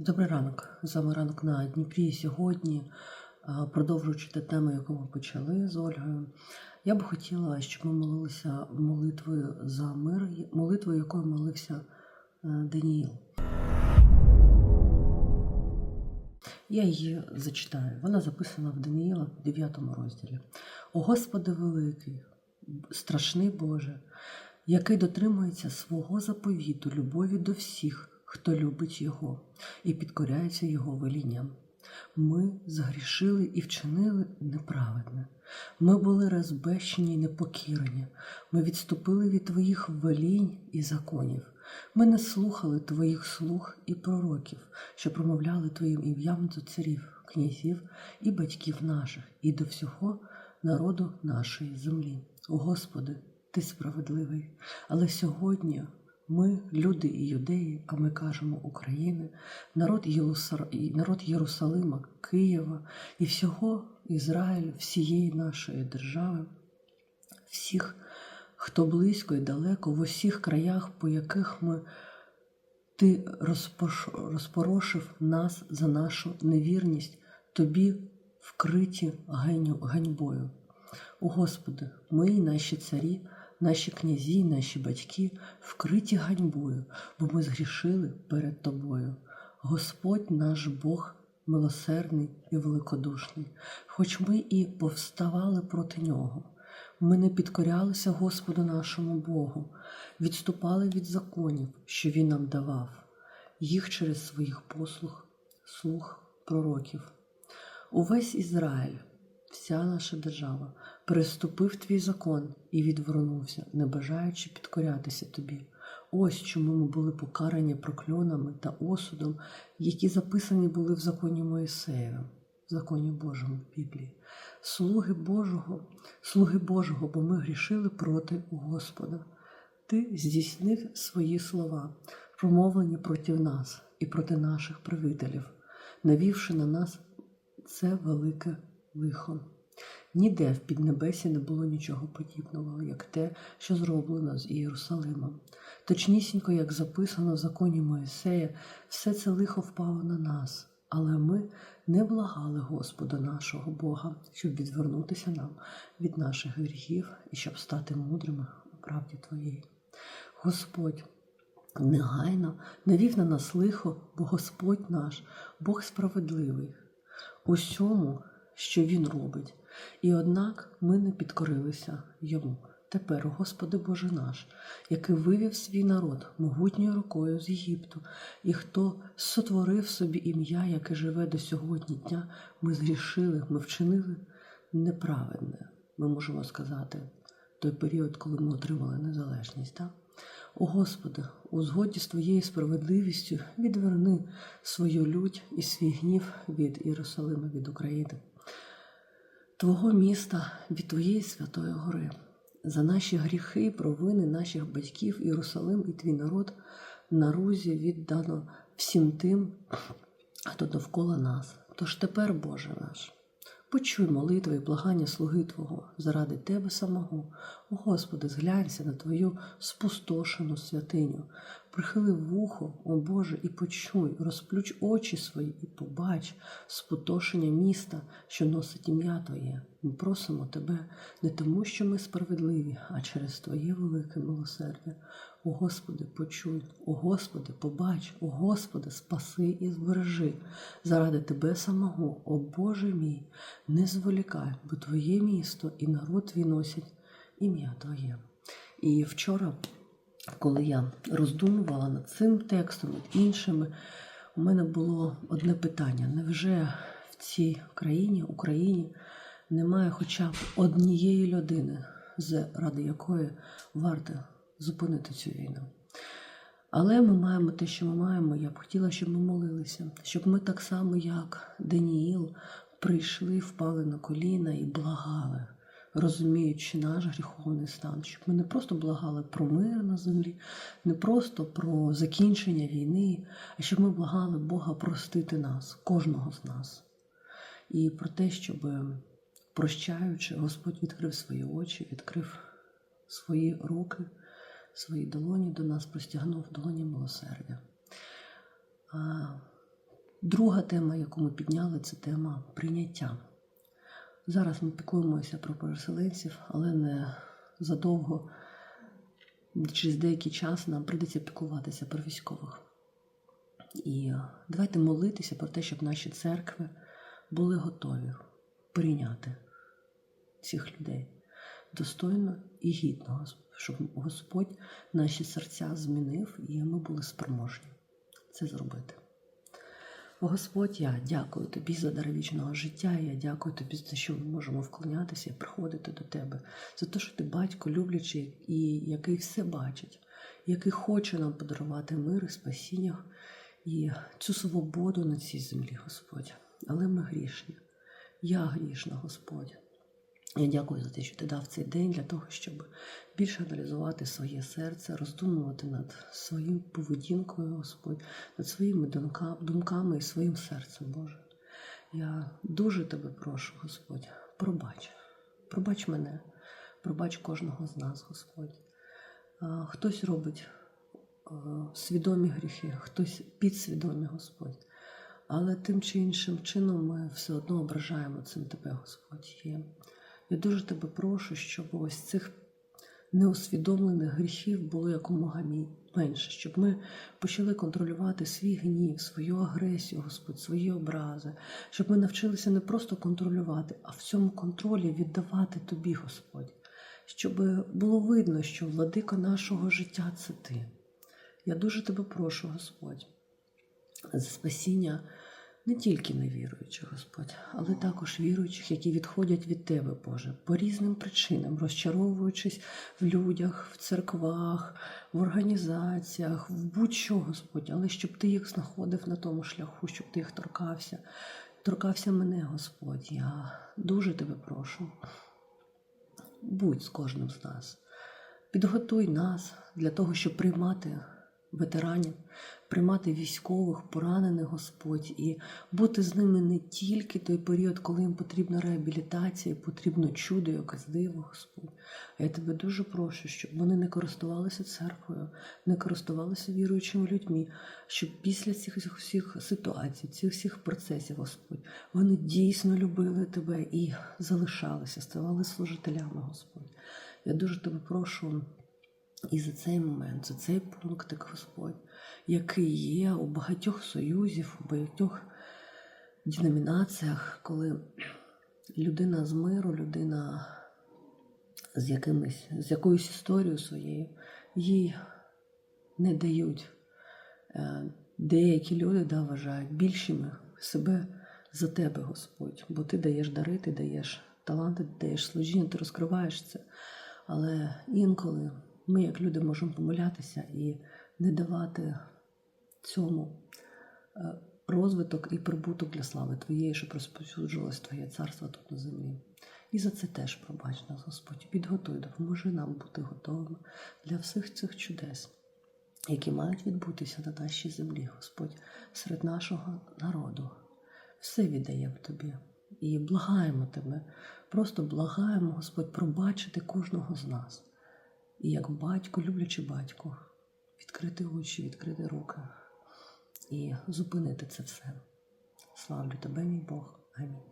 Добрий ранок. З вами ранок на Дніпрі. Сьогодні, продовжуючи те тему, яку ми почали з Ольгою, я б хотіла, щоб ми молилися молитвою за мир, молитвою, якою молився е, Даніїл. Я її зачитаю. Вона записана в Даниїла в 9 розділі. О Господи великий, страшний Боже, який дотримується свого заповіту, любові до всіх, хто любить Його і підкоряється Його велінням. Ми згрішили і вчинили неправедне. Ми були розбещені і непокірені. Ми відступили від Твоїх велінь і законів. Ми не слухали Твоїх слуг і пророків, що промовляли Твоїм ім'ям до царів, князів і батьків наших, і до всього народу нашої землі. Господи, Ти справедливий. Але сьогодні ми, люди і юдеї, а ми кажемо України, народ, народ Єрусалима, Києва і всього Ізраїлю, всієї нашої держави, всіх, хто близько і далеко, в усіх краях, по яких ми ти розпорошив нас за нашу невірність, тобі вкриті ганьбою. О Господи, ми і наші царі, наші князі, наші батьки вкриті ганьбою, бо ми згрішили перед Тобою. Господь наш Бог милосердний і великодушний, хоч ми і повставали проти нього. Ми не підкорялися Господу нашому Богу, відступали від законів, що Він нам давав, їх через своїх послуг, слуг пророків. Увесь Ізраїль, вся наша держава, переступив твій закон і відвернувся, не бажаючи підкорятися тобі. Ось чому ми були покарані прокльонами та осудом, які записані були в законі Моїсеєвим, в законі Божому в Біблії. Слуги Божого, слуги Божого, бо ми грішили проти Господа. Ти здійснив свої слова, промовлені проти нас і проти наших правителів, навівши на нас це велике лихо. Ніде в піднебесі не було нічого подібного, як те, що зроблено з Єрусалимом. Точнісінько, як записано в законі Моїсея, все це лихо впало на нас, але ми не благали Господа нашого Бога, щоб відвернутися нам від наших гріхів і щоб стати мудрими у правді Твоєї. Господь негайно навів на нас лихо, бо Господь наш, Бог справедливий. Усьому, що Він робить, і однак ми не підкорилися йому. Тепер, Господи Боже наш, який вивів свій народ могутньою рукою з Єгипту, і хто сотворив собі ім'я, яке живе до сьогодні дня, ми зрішили, ми вчинили неправедне. Ми можемо сказати, той період, коли ми отримали незалежність. Так? О Господи, у згоді з Твоєю справедливістю відверни свою лють і свій гнів від Єрусалима, від України, Твого міста, від Твоєї святої гори, за наші гріхи провини наших батьків Єрусалим і твій народ на рузі віддано всім тим, хто довкола нас. Тож тепер, Боже наш, почуй молитви і благання слуги Твого заради Тебе самого. Господи, зглянься на Твою спустошену святиню, прихили вухо, о Боже, і почуй, розплюч очі свої і побач спустошення міста, що носить ім'я Твоє. Ми просимо Тебе не тому, що ми справедливі, а через Твоє велике милосердя. О Господи, почуй, о Господи, побач, о Господи, спаси і збережи заради Тебе самого, о Боже мій, не зволікай, бо Твоє місто і народ твій носять ім'я Твоє. І вчора, коли я роздумувала над цим текстом, над іншими, у мене було одне питання: невже в цій країні, Україні, немає хоча б однієї людини, заради якої варто зупинити цю війну? Але ми маємо те, що ми маємо. Я б хотіла, щоб ми молилися, щоб ми так само, як Даніїл, прийшли, впали на коліна і благали, розуміючи наш гріховний стан, щоб ми не просто благали про мир на землі, не просто про закінчення війни, а щоб ми благали Бога простити нас, кожного з нас. І про те, щоб, прощаючи, Господь відкрив свої очі, відкрив свої руки, свої долоні до нас, простягнув долоні милосердя. А Друга тема, яку ми підняли, це тема прийняття. Зараз ми піклуємося про переселенців, але не задовго, через деякий час нам прийдеться піклуватися про військових. І давайте молитися про те, щоб наші церкви були готові прийняти цих людей достойно і гідно, щоб Господь наші серця змінив і ми були спроможні це зробити. Господь, я дякую тобі за дар вічного життя. Я дякую тобі за те, що ми можемо вклонятися і приходити до тебе, за те, що ти батько люблячий і який все бачить, який хоче нам подарувати мир і спасіння і цю свободу на цій землі, Господь. Але ми грішні. Я грішна, Господь. Я дякую за те, що ти дав цей день для того, щоб більше аналізувати своє серце, роздумувати над своїм поведінкою, Господь, над своїми думками і своїм серцем, Боже. Я дуже тебе прошу, Господь, пробач. Пробач мене, пробач кожного з нас, Господь. Хтось робить свідомі гріхи, хтось підсвідомі, Господь. Але тим чи іншим чином ми все одно ображаємо цим тебе, Господь. Я дуже тебе прошу, щоб ось цих неусвідомлених гріхів було якомога менше, щоб ми почали контролювати свій гнів, свою агресію, Господь, свої образи, щоб ми навчилися не просто контролювати, а в цьому контролі віддавати тобі, Господь, щоб було видно, що владика нашого життя це ти. Я дуже тебе прошу, Господь, за спасіння не тільки невіруючих, Господь, але також віруючих, які відходять від Тебе, Боже, по різним причинам, розчаровуючись в людях, в церквах, в організаціях, в будь-що, Господь, але щоб Ти їх знаходив на тому шляху, щоб Ти їх торкався. Торкався мене, Господь. Я дуже тебе прошу. Будь з кожним з нас. Підготуй нас для того, щоб приймати ветеранів, приймати військових, поранених Господь, і бути з ними не тільки той період, коли їм потрібна реабілітація, потрібно чудо, якесь диво, Господь. А я тебе дуже прошу, щоб вони не користувалися церквою, не користувалися віруючими людьми, щоб після цих всіх ситуацій, цих всіх процесів, Господь, вони дійсно любили тебе і залишалися, ставали служителями, Господь. Я дуже тебе прошу. І за цей момент, за цей пунктик, Господь, який є у багатьох союзів, у багатьох деномінаціях, коли людина з миру, людина з якимось, з якоюсь історією своєю, їй не дають. Е, Деякі люди да, вважають більшими себе за тебе, Господь, бо ти даєш дари, ти даєш таланти, ти даєш служіння, ти розкриваєш це. Але інколи ми, як люди, можемо помилятися і не давати цьому е, розвиток і прибуток для слави Твоєї, щоб розповсюджувалось Твоє царство тут на землі. І за це теж пробач нас, Господь. Підготуй, допоможи нам бути готовими для всіх цих чудес, які мають відбутися на нашій землі, Господь, серед нашого народу. Все віддаємо Тобі і благаємо Тебе. Просто благаємо, Господь, пробачити кожного з нас. І як батько, люблячи батько, відкрити очі, відкрити руки і зупинити це все. Славлю тебе, мій Бог. Амінь.